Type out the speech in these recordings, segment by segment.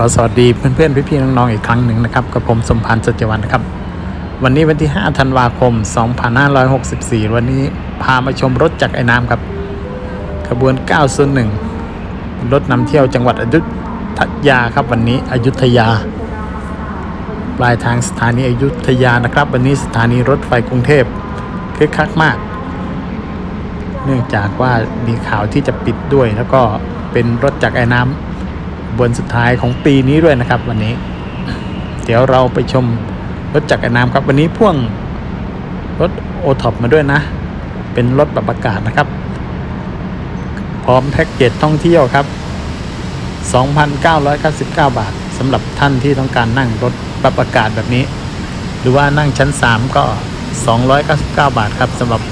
ขอสวัสดีเพื่อนๆพี่ๆน้องๆอีกครั้งหนึ่งนะครับกับผมสมพันธ์สัจวันนะครับ วันนี้วันที่ 5 ธันวาคม 2564 วันนี้พามาชมรถจักรไอ้น้ำครับขบวน 901 รถนำเที่ยวจังหวัดอยุธยาครับ วันนี้อยุธยาปลายทางสถานีอยุธยานะครับ วันนี้สถานีรถไฟกรุงเทพคึกคักมาก เนื่องจากว่ามีข่าวที่จะปิดด้วยแล้วก็เป็นรถจักรไอ้น้ำ บนสุดท้ายของปีนี้ด้วยนะครับ วันนี้ เดี๋ยวเราไปชมรถจักรไอน้ำครับ วันนี้พ่วงรถโอท็อปมาด้วยนะ เป็นรถปรับอากาศนะครับ พร้อมแพ็กเกจท่องเที่ยวครับ 2,999 บาทสำหรับท่านที่ต้องการนั่งรถปรับอากาศแบบนี้ หรือว่านั่งชั้น 3 ก็ 299 บาทครับสำหรับ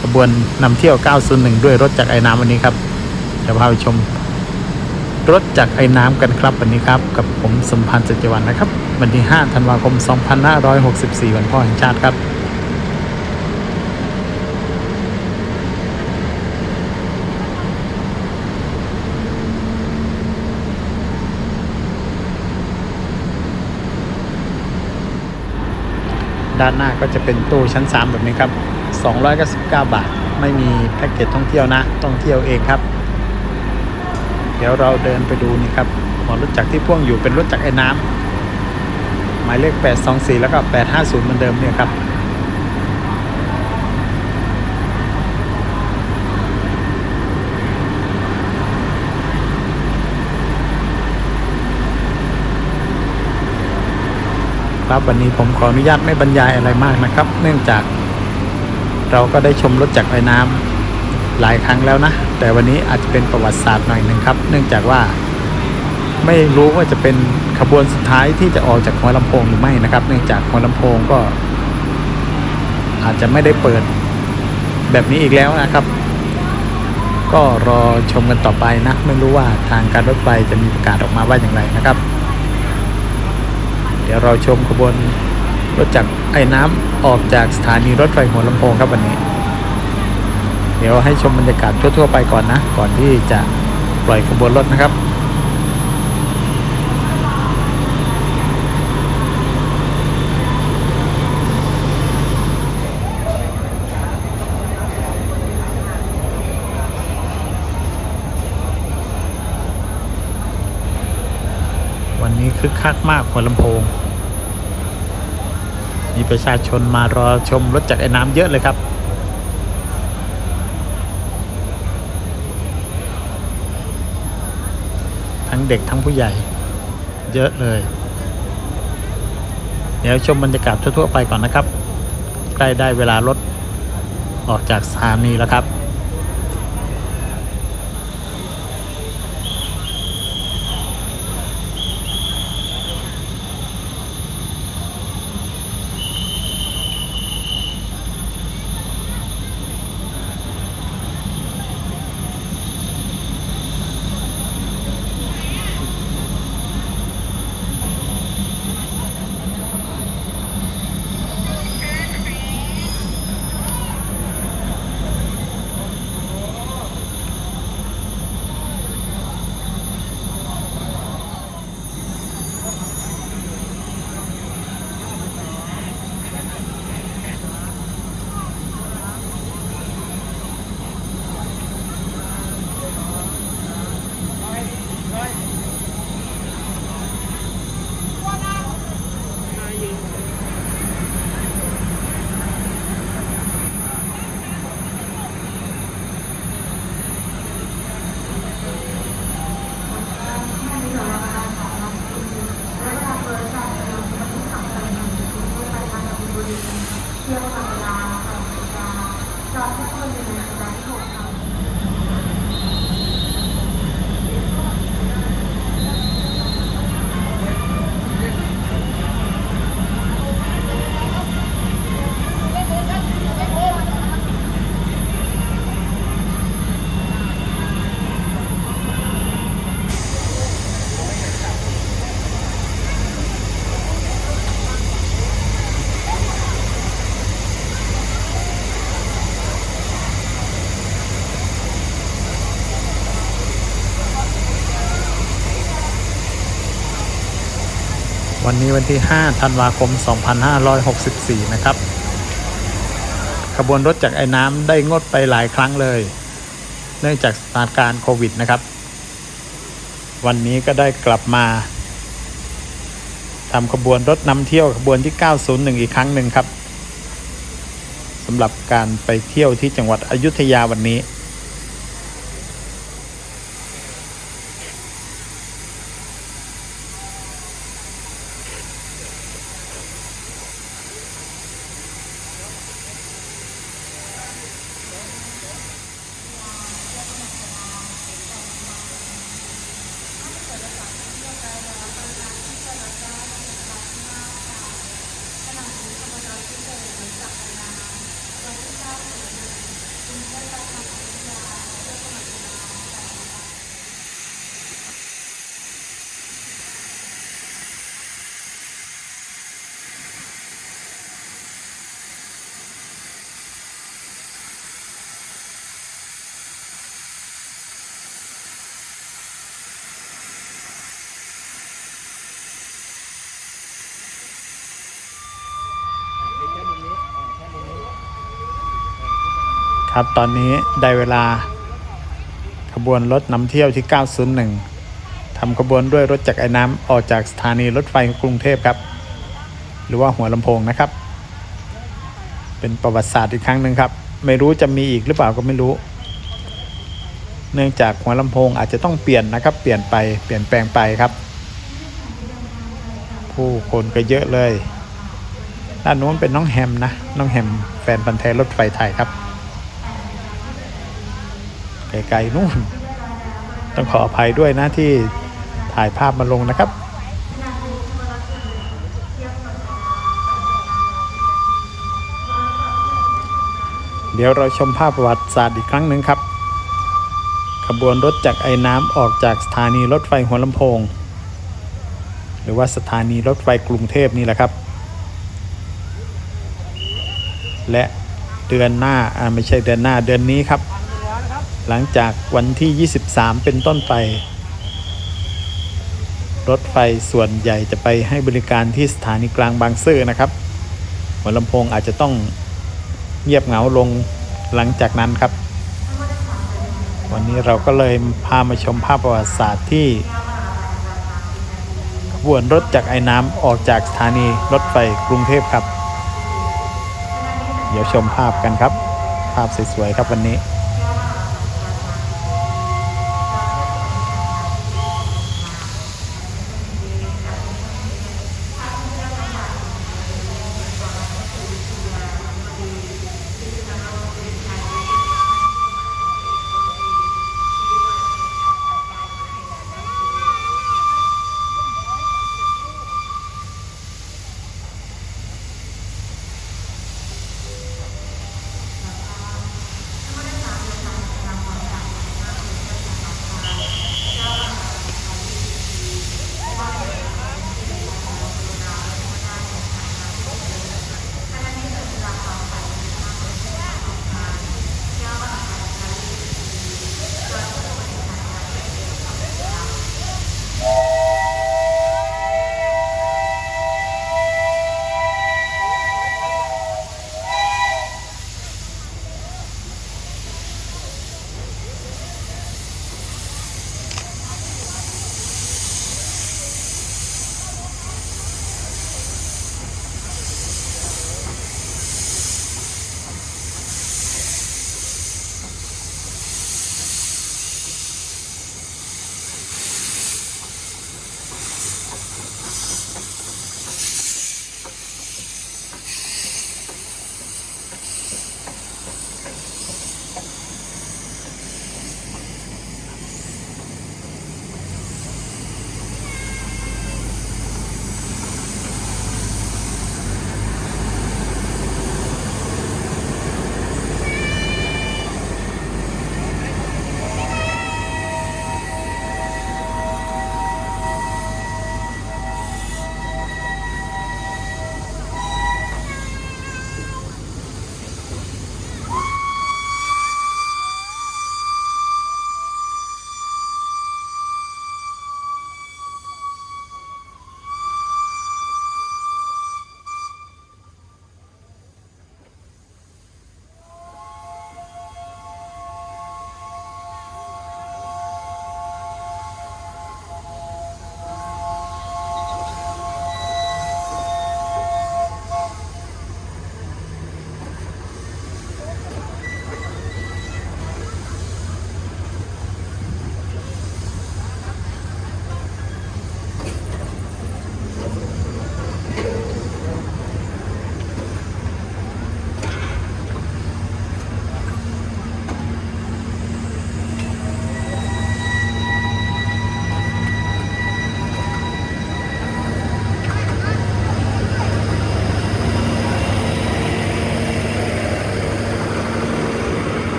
ขบวนนำเที่ยว 901 ด้วยรถจักรไอ้น้ำวันนี้ครับจะพาไปชม รถจากไอ้น้ำกันครับวันนี้ครับ กับผมสมพันธ์สัจวันนะครับ วันที่ 5 ธันวาคม 2564 วันพ่อแห่งชาติครับ ด้านหน้าก็จะเป็นตู้ชั้น 3 แบบนี้ครับ 299 บาท ไม่มีแพ็กเกจท่องเที่ยวนะต้องเที่ยวเองครับ ดี๋ยวเราเดินไปดูนี่ครับหมอรถจักรที่พ่วงอยู่เป็นรถจักรไอ้น้ำหมายเลข 824 แล้วก็ 850 เหมือนเดิมเนี่ยครับครับวันนี้ผมขออนุญาตไม่บรรยายอะไรมากนะครับ เนื่องจากเราก็ได้ชมรถจักรไอ้น้ำ หลายครั้งแล้วนะ แต่วันนี้อาจจะเป็นประวัติศาสตร์หน่อยหนึ่งครับ เนื่องจากว่า ไม่รู้ว่าจะเป็นขบวนสุดท้ายที่จะออกจากหัวลำโพงหรือไม่นะครับ เนื่องจากหัวลำโพงก็ อาจจะไม่ได้เปิดแบบนี้อีกแล้วนะครับ ก็รอชมกันต่อไปนะ ไม่รู้ว่าทางการรถไฟจะมีประกาศออกมาว่าอย่างไรนะครับ เดี๋ยวเราชมขบวนรถจักรไอ้น้ำออกจากสถานีรถไฟหัวลำโพงครับวันนี้ เดี๋ยวให้ชมบรรยากาศทั่วๆไปก่อนนะ ก่อนที่จะปล่อยขบวนรถนะครับวันนี้คึกคักมากหัวลำโพง มีประชาชนมารอชมรถจักรไอ้น้ำเยอะเลยครับ ทั้งเด็กทั้งผู้ใหญ่ เยอะเลย เดี๋ยวชมบรรยากาศทั่วๆไปก่อนนะครับ ใกล้ได้เวลารถออกจากสถานีแล้วครับ วันนี้วันที่ 5 ธันวาคม 2564 นะครับ ขบวนรถจากไอ้น้ำได้งดไปหลายครั้งเลย เนื่องจากสถานการณ์โควิดนะครับ วันนี้ก็ได้กลับมาทำขบวนรถนำเที่ยวขบวนที่ 901 อีกครั้งหนึ่งครับสำหรับการไปเที่ยวที่จังหวัดอยุธยาวันนี้ ครับตอนนี้ได้เวลา ขบวนรถนำเที่ยวที่ 901ทำขบวนด้วยรถจักรไอ้น้ำออกจากสถานีรถไฟกรุงเทพครับ หรือว่าหัวลำโพงนะครับ เป็นประวัติศาสตร์อีกครั้งหนึ่งครับ ไม่รู้จะมีอีกหรือเปล่าก็ไม่รู้ เนื่องจากหัวลำโพงอาจจะต้องเปลี่ยนนะครับ เปลี่ยนไปเปลี่ยนแปลงไปครับ ผู้คนก็เยอะเลยด้านโน้นเป็นน้องแฮมนะ น้องแฮมแฟนพันธ์แท้รถไฟไทยครับ ไกลๆนู่น ต้องขออภัยด้วยนะที่ถ่ายภาพมาลงนะครับเดี๋ยวเราชมภาพประวัติศาสตร์อีกครั้งหนึ่งครับ ขบวนรถจากไอ้น้ำออกจากสถานีรถไฟหัวลำโพง หรือว่าสถานีรถไฟกรุงเทพนี่แหละครับ และเดือนหน้าอ่าไม่ใช่เดือนหน้าเดือนนี้ครับ หลังจากวันที่ 23 เป็นต้นไป รถไฟส่วนใหญ่จะไปให้บริการที่สถานีกลางบางซื่อนะครับหัวลำโพงอาจจะต้องเงียบเหงาลงหลังจากนั้นครับ วันนี้เราก็เลยพามาชมภาพประวัติศาสตร์ที่ขบวนรถจากไอ้น้ำออกจากสถานีรถไฟกรุงเทพครับ เดี๋ยวชมภาพกันครับ ภาพสวยๆครับวันนี้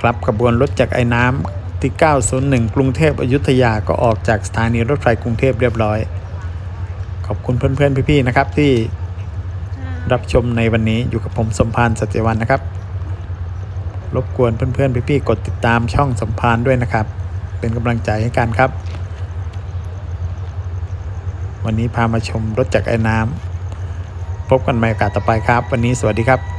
ครับขบวนรถจากไอ้น้ำที่ 901 กรุงเทพอยุธยาก็ออกจากสถานีรถไฟกรุงเทพเรียบร้อย ขอบคุณเพื่อนๆ พี่ๆ นะครับที่รับชมในวันนี้อยู่กับผมสมพานสัจจวันนะครับ รบกวนเพื่อนๆ พี่ๆ กดติดตามช่องสมพานด้วยนะครับ เป็นกำลังใจให้กันครับ วันนี้พามาชมรถจากไอ้น้ำพบกันใหม่โอกาสต่อไปครับ วันนี้สวัสดีครับ